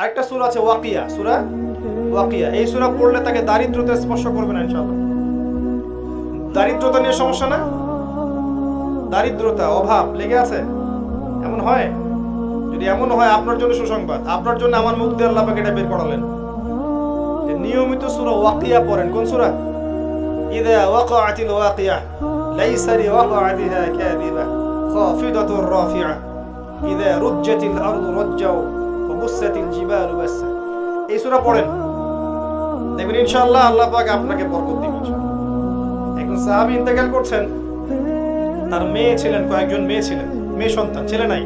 আরেকটা সূরা আছে ওয়াকিয়া, সূরা ওয়াকিয়া। এই সূরা পড়লে তাকে দারিদ্রতা স্পর্শ করবে না ইনশাআল্লাহ। দারিদ্রতা নিয়ে সমস্যা না? দারিদ্রতা, অভাব, লেগে আছে? এমন হয়? যদি এমন হয়, আপনার জন্য সুসংবাদ। আপনার জন্য আমার মুখ দিয়ে আল্লাহ এটা বের করালেন। নিয়মিত সূরা ওয়াকিয়া পড়েন। কোন সূরা? ইদা ওয়াকাআতিল ওয়াকিয়া, লাইসা লিওয়াকাআতিহা কাযিবা, খাফিদাতুর রাফিআ। ইদা রুজ্জাতিল আরদু রাজ্জা জিবালু বাসা এই সূরা পড়েন। দেখবেন ইনশাআল্লাহ আল্লাহ পাক আপনাকে বরকত সাহাবী ইন্তেকাল করছেন। তার মেয়ে ছিলেন, কয়েকজন মেয়ে ছিলেন। মেয়ে সন্তান, ছেলে নাই।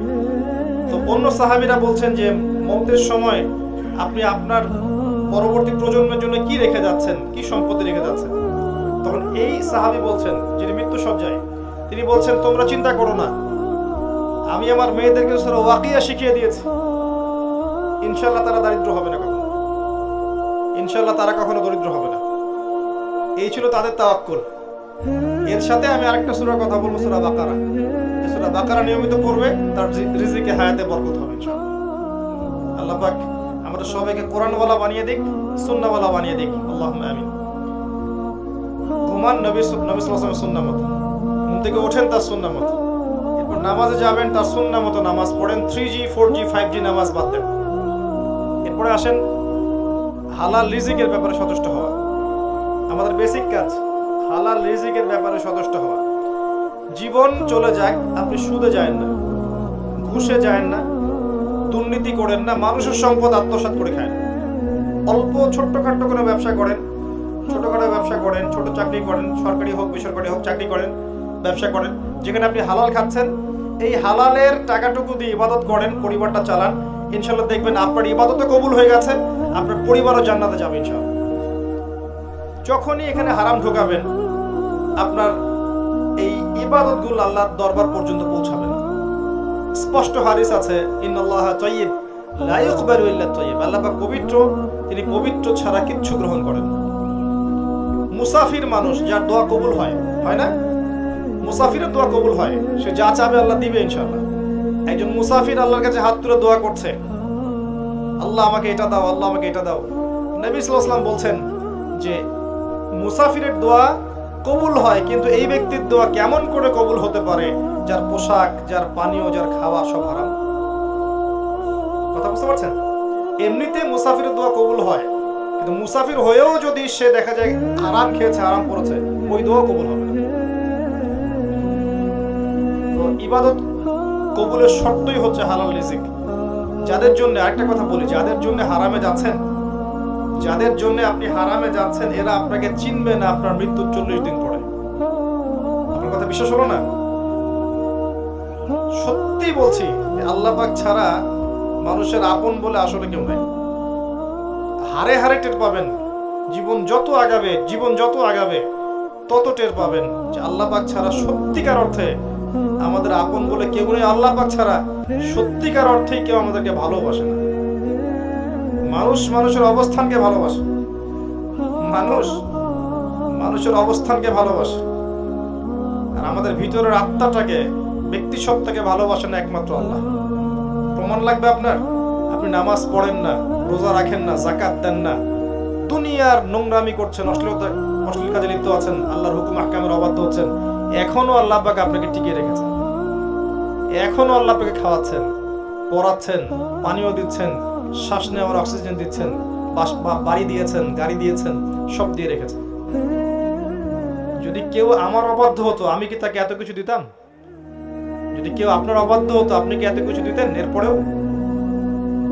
তো অন্য বলছেন যে, মৌতের সময় আপনি আপনার পরবর্তী প্রজন্মের জন্য কি রেখে যাচ্ছেন? কি সম্পত্তি রেখে যাচ্ছেন? তখন এই সাহাবি বলছেন, যিনি মৃত্যু সজ্জায় তিনি বলছেন, তোমরা চিন্তা করো না। আমি আমার মেয়েদেরকে ওয়াকিয়া শিখিয়ে দিয়েছি। ইনশাল্লাহ তারা দারিদ্র হবে না কখনো। ইনশাল্লাহ তারা কখনো দরিদ্র হবে না। এই ছিল তাদের তাওয়াক্কুল। এর সাথে আমি আরেকটা সূরার কথা বলব, সূরা বাকারা। সূরা বাকারা নিয়মিত পড়বে, তার রিজিকে হায়াতে বরকত হবে আল্লাহ পাক আমাদের সবাইকে কোরআনওয়ালা বানিয়ে দিক সুন্নাহওয়ালা বানিয়ে দিক। আল্লাহুম্মা আমিন। ঘুমান নবী নবী আলাইহি সুন্নাহ মতো। ঘুম থেকে ওঠেন তার সুন্নাহ মতো। এরপর নামাজে যাবেন, তার সুন্নাহ মতো নামাজ পড়েন three G four G five G নামাজ বাদ দেন। এরপরে আসেন, হালাল রিজিকের ব্যাপারে সচেষ্ট হওয়া। আমাদের বেসিক কাজ, হালাল রিজিকের ব্যাপারে সচেষ্ট হওয়া। জীবন চলে যাক, আপনি সুদে যায় না, ঘুষে যায় না, দুর্নীতি করেন না, মানুষের সম্পদ আত্মসাৎ করে খায়। অল্প ছোট্টখাট্ট করে ব্যবসা করেন, ছোটখাটো ব্যবসা করেন, ছোট চাকরি করেন, সরকারি হোক, বেসরকারি হোক, চাকরি করেন, ব্যবসা করেন। যেখানে আপনি হালাল খাচ্ছেন, এই হালালের টাকাটুকু দিয়ে ইবাদত করেন, পরিবারটা চালান ইনশাল্লাহ দেখবেন আপনার ইবাদতও কবুল হয়ে গেছে, আপনার পরিবারও জান্নাতে যাবে ইনশাল্লাহ যখনই এখানে হারাম ঢোকাবেন, আপনার এই ইবাদতগুলো আল্লাহর দরবার পর্যন্ত পৌঁছাবে না। স্পষ্ট হাদিস আছে, ইন্নাল্লাহ তাইয়িব লা ইকবালু ইল্লা আল্লাহ পবিত্র, তিনি পবিত্র ছাড়া কিচ্ছু গ্রহণ করেন মুসাফির মানুষ যার দোয়া কবুল হয় হয় না? মুসাফিরের দোয়া কবুল হয়, সে যা চাবে আল্লাহ দিবে ইনশাআল্লাহ। একজন মুসাফির আল্লাহর কাছে হাত তুলে দোয়া করছে। আল্লাহ আমাকে এটা দাও, আল্লাহ আমাকে এটা দাও। নবী সাল্লাল্লাহু বলছেন যে, মুসাফিরের দোয়া কবুল হয়, কিন্তু এই ব্যক্তির দোয়া কেমন করে কবুল হতে পারে? যার পোশাক, যার পানীয়, যার খাওয়া সব হারাম। কথা বুঝতে পারছেন? এমনিতে মুসাফিরের দোয়া কবুল হয়, কিন্তু মুসাফির হয়েও যদি সে দেখা যায় আরাম খেয়েছে আরাম করেছে ওই দোয়া কবুল হবে ইবাদত কবুলের শর্তই হচ্ছে হালাল রিজিক। যাদের জন্য, আরেকটা কথা বলি, যাদের জন্য হারামে যাচ্ছেন, যাদের জন্য আপনি হারামে যাচ্ছেন, এরা আপনাকে চিনবে না আপনার মৃত্যুর চল্লিশ দিন পরে। আপনার কথা বিশ্বাস হলো না? সত্যি বলছি যে আল্লাহ পাক ছাড়া মানুষের আপন বলে আসলে কেউ নাই। হারে হারে টের পাবেন, জীবন যত আগাবে, জীবন যত আগাবে, তত টের পাবেন যে আল্লাহ পাক ছাড়া সত্যিকার অর্থে আমাদের আপন বলে কেউ নেই, আল্লাহ পাক ছাড়া সত্যিকার অর্থেই কেউ আমাদেরকে ভালোবাসে না। মানুষ মানুষের অবস্থানকে ভালোবাসে। মানুষ মানুষের অবস্থানকে ভালোবাসে। আর আমাদের ভিতরের আত্মাটাকে, ব্যক্তি সত্তাকে ভালোবাসেন একমাত্র আল্লাহ। প্রমাণ লাগবে আপনার? আপনি নামাজ পড়েন না, রোজা রাখেন না জাকাত দেন না। দুনিয়ার নোংরামি করছেন, অশ্লীলতা অশ্লীল কাজে লিপ্ত আছেন, আল্লাহর হুকুম, আহকামের অবাধ্য হচ্ছেন। এখনও আল্লাহ পাক আপনাকে টিকিয়ে রেখেছেন। এখনও আল্লাহ আপনাকে খাওয়াচ্ছেন, পড়াচ্ছেন পানীয় দিচ্ছেন, শ্বাস নেওয়ার অক্সিজেন দিচ্ছেন বাড়ি দিয়েছেন, গাড়ি দিয়েছেন, সব দিয়ে রেখেছেন। যদি কেউ আমার অবাধ্য হতো, আমি কি তাকে এত কিছু দিতাম? যদি কেউ আপনার অবাধ্য হতো, আপনি কি এত কিছু দিতেন? এরপরেও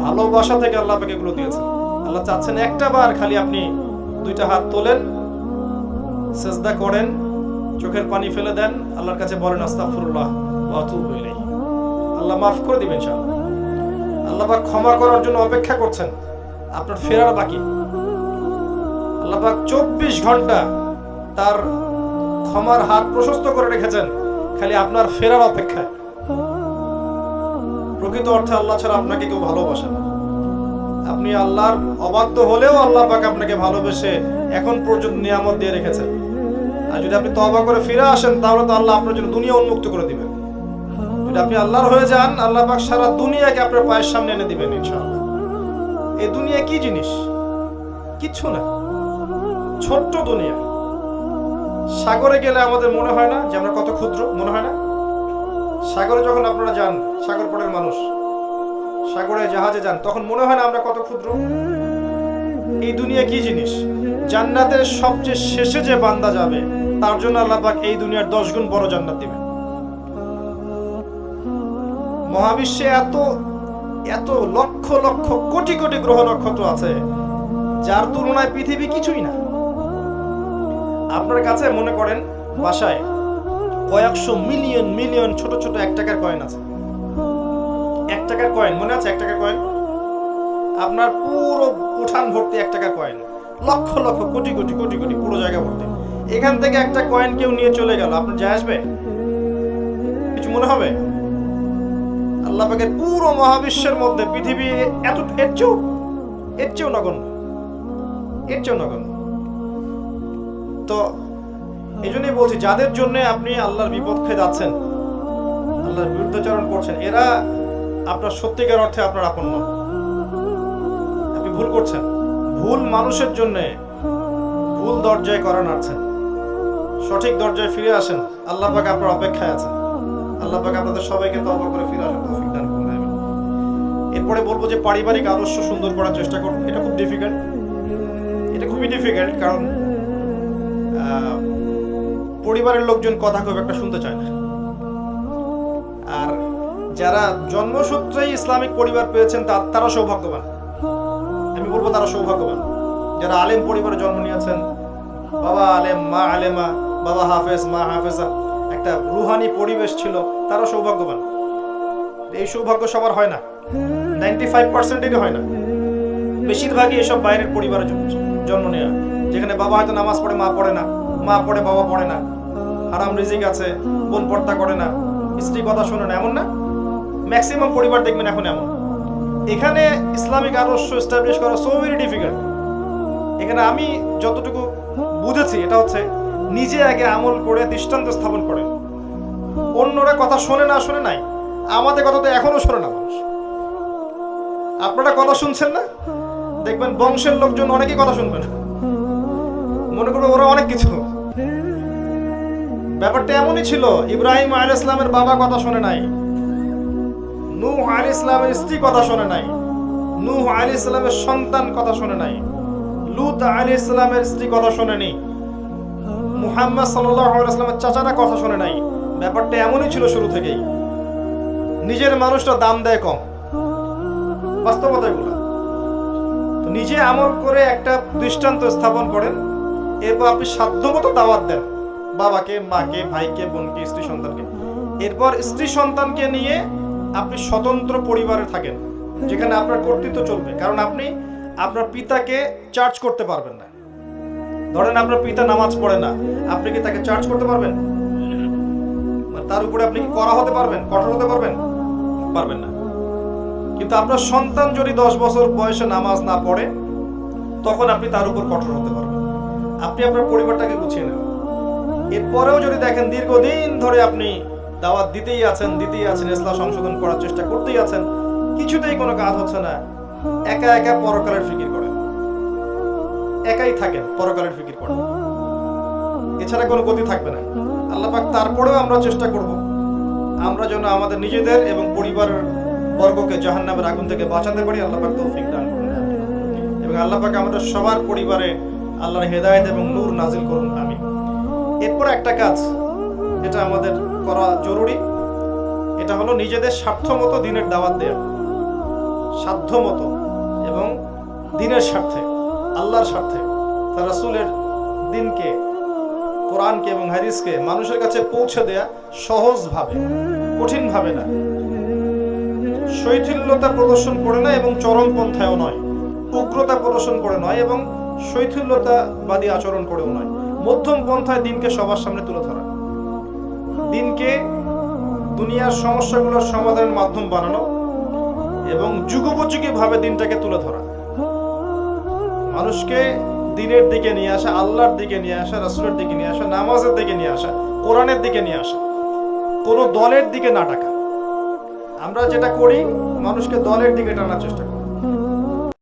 ভালোবাসা থেকে আল্লাহ আপনাকে এগুলো দিয়েছেন। আল্লাহ চাচ্ছেন একটা বার খালি আপনি দুইটা হাত তোলেন, সেজদা করেন চোখের পানি ফেলে দেন, আল্লাহর কাছে বলেন ইলাইহি। আল্লাহ মাফ করে দিবেন, ইনশাআল্লাহ। আল্লাহ পাক ক্ষমা করার জন্য অপেক্ষা করছেন, আপনার ফেরার বাকি। আল্লাহ চব্বিশ ঘণ্টা তার ক্ষমার হাত প্রশস্ত করে রেখেছেন, খালি আপনার ফেরার অপেক্ষায়। প্রকৃত অর্থে আল্লাহ ছাড়া আপনাকে কেউ ভালোবাসে না। আপনি আল্লাহর অবাধ্য হলেও আল্লাহ আপনাকে ভালোবেসে এখন পর্যন্ত নিয়ামত দিয়ে রেখেছেন। আর যদি আপনি তবা করে ফিরে আসেন, তাহলে তো আল্লাহ আপনার জন্য দুনিয়া উন্মুক্ত করে দিবেন। যদি আপনি আল্লাহর হয়ে যান, আল্লাহ পাক সারা দুনিয়াকে আপনার পায়ের সামনে এনে দিবেন, ইনশাআল্লাহ। এই দুনিয়া কি জিনিস? কিচ্ছু না। ছোট্ট দুনিয়া। সাগরে গেলে আমাদের মনে হয় না যে আমরা কত ক্ষুদ্র, মনে হয় না? সাগরে যখন আপনারা যান, সাগর পড়ের মানুষ, সাগরে জাহাজে যান, তখন মনে হয় না আমরা কত ক্ষুদ্র? এই দুনিয়া কি জিনিস? জান্নাতের সবচেয়ে শেষে যে বান্দা যাবে তার জন্য আল্লাহ পাক এই দুনিয়ার দশ গুণ বড় জান্নাত দিবেন। মহাবিশ্বে এত এত লক্ষ লক্ষ, কোটি কোটি গ্রহ নক্ষত্র আছে, যার তুলনায় পৃথিবী কিছুই না। আপনার কাছে মনে করেন, বাসায় কয়েকশো মিলিয়ন মিলিয়ন ছোট ছোট এক টাকার কয়েন আছে। এক টাকার কয়েন, মনে আছে এক টাকার কয়েন? আপনার পুরো উঠান ভর্তি এক টাকার কয়েন। লক্ষ লক্ষ, কোটি কোটি কোটি কোটি পুরো জায়গা ভর্তি। এখান থেকে একটা কয়েন কেউ নিয়ে চলে গেল। আপনার যায় আসবে? কিছু মনে হবে? আল্লাহ পাকের পুরো মহাবিশ্বের মধ্যে পৃথিবী এত, এর চেয়েও এর চেয়েও নগণ্য। এর চেয়েও নগণ্য। তো এই জন্যই বলছি, যাদের জন্য আপনি আল্লাহর বিপক্ষে যাচ্ছেন, আল্লাহর বিরুদ্ধাচরণ করছেন, এরা আপনার সত্যিকার অর্থে আপনার আপন নন। আপনি ভুল করছেন। ভুল মানুষের জন্য ভুল দরজায় করা নাড়ছেন। সঠিক দরজায় ফিরে আসেন। আল্লাহ পাক আপনার অপেক্ষায় আছেন। আল্লাহ পাক আপনাদের সবাইকে তওবা করে ফিরে আসার তৌফিক দান করুন এরপরে বলব যে পারিবারিক আদর্শ সুন্দর করার চেষ্টা করুন। এটা খুব ডিফিকাল্ট এটা খুবই ডিফিকাল্ট কারণ পরিবারের লোকজন কথা খুব একটা শুনতে চায় না। আর যারা জন্মসূত্রেই ইসলামিক পরিবার পেয়েছেন তারা সৌভাগ্যবান। আমি বলব তারা সৌভাগ্যবান। যারা আলেম পরিবারে জন্ম নিয়েছেন, বাবা আলেম, মা আলেমা বাবা হাফেজ, মা হাফেজা, একটা রুহানি পরিবেশ ছিল তারা সৌভাগ্যবান। এই সৌভাগ্য সবার হয় না। নাইনটি ফাইভ পার্সেন্টেরই হয় না। বেশিরভাগই এসব বাইরের পরিবারে জন্ম নেওয়া যেখানে বাবা হয়তো নামাজ পড়ে, মা পড়ে না, মা পড়ে, বাবা পড়ে না। হারাম রিজিক আছে, বোন পর্দা করে না। স্ত্রী কথা শোনে না এমন না? ম্যাক্সিমাম পরিবার দেখবেন এখন এমন। এখানে ইসলামিক আদর্শ এস্টাবলিশ করা সো ভেরি ডিফিকাল্ট এখানে আমি যতটুকু বুঝেছি, এটা হচ্ছে নিজে আগে আমল করে দৃষ্টান্ত স্থাপন করে। অন্যরা কথা শোনে না, শোনে নাই। আমাদের কথা তো এখনও শোনে না মানুষ। আপনারা কথা শুনছেন না? দেখবেন বংশের লোকজন অনেকেই কথা শুনবে না। মনে করবে ওরা অনেক কিছু। ব্যাপারটা এমনই ছিল, ইব্রাহিম আল ইসলামের বাবা কথা শোনে নাই। নূহ আল ইসলামের স্ত্রী কথা শোনে নাই। নূহ আল ইসলামের সন্তান কথা শোনে নাই। লুত আল ইসলামের স্ত্রী কথা শোনেনি। মুহাম্মদ সাল্লামের চাচারা কথা শোনে নাই। ব্যাপারটা এমনই ছিল শুরু থেকেই। নিজের মানুষটা দাম দেয় কম। বাস্তবতা এগুলো। নিজে আমল করে একটা দৃষ্টান্ত স্থাপন করেন। এরপর আপনি সাধ্যমতো দাওয়াত দেন। বাবাকে, মাকে, ভাইকে, বোনকে, স্ত্রী সন্তানকে। এরপর স্ত্রী সন্তানকে নিয়ে আপনি স্বতন্ত্র পরিবারে থাকেন, যেখানে আপনার কর্তৃত্ব চলবে। কারণ আপনি আপনার পিতাকে চার্জ করতে পারবেন না। ধরেন আপনার পিতা নামাজ পড়ে না, আপনি কি তাকে চার্জ করতে পারবেন? মানে তার উপরে আপনি কি করা হতে পারবেন? কঠোর হতে পারবেন? পারবেন না। কিন্তু আপনার সন্তান যদি দশ বছর বয়সে নামাজ না পড়ে, তখন আপনি তার উপর কঠোর হতে পারবেন। আপনি আপনার পরিবারটাকে গুছিয়ে নেন। এরপরেও যদি দেখেন দীর্ঘদিন ধরে আপনি দাওয়াত দিতেই আছেন দিতেই আছেন, ইসলাম সংশোধন করার চেষ্টা করতেই আছেন, কিছুতেই কোনো কাজ হচ্ছে না। একা একা পরকালের ফিকির করেন একাই থাকেন, পরকালের ফিকির করেন। এছাড়া কোনো গতি থাকবে না। আল্লাহ পাক তারপরেও আমরা চেষ্টা করব। আমরা যেন আমাদের নিজেদের এবং পরিবারের বর্গকে জাহান্নামের আগুন থেকে বাঁচাতে পারি, আল্লাহ পাক তৌফিক দান করুন এবং আল্লাহ পাক আমাদের সবার পরিবারে আল্লাহর হেদায়েত এবং নূর নাজিল করুন আমি এরপর একটা কাজ, এটা আমাদের করা জরুরি। এটা হলো নিজেদের স্বার্থ মতো দিনের দাওয়াত দেয়া। সাধ্য মতো এবং দিনের স্বার্থে। আল্লাহর স্বার্থে। তার রাসূলের দিনকে, কোরআনকে এবং হাদিসকে মানুষের কাছে পৌঁছে দেয়া সহজভাবে, কঠিনভাবে না। শৈথিল্যতা প্রদর্শন করে না এবং চরমপন্থায়ও নয়। উগ্রতা প্রদর্শন করে নয় এবং শৈথিল্যতাবাদী আচরণ করেও নয়। মধ্যম পন্থায় দিনকে সবার সামনে তুলে ধরা। দিনকে দুনিয়ার সমস্যাগুলোর সমাধানের মাধ্যম বানানো এবং যুগোপযোগী ভাবে দিনটাকে তুলে ধরা। মানুষকে দিনের দিকে নিয়ে আসা, আল্লাহর দিকে নিয়ে আসা, রাসুলের দিকে নিয়ে আসা, নামাজের দিকে নিয়ে আসা, কোরআনের দিকে নিয়ে আসা। কোনো দলের দিকে না টাকা আমরা যেটা করি, মানুষকে দলের দিকে টানার চেষ্টা করি।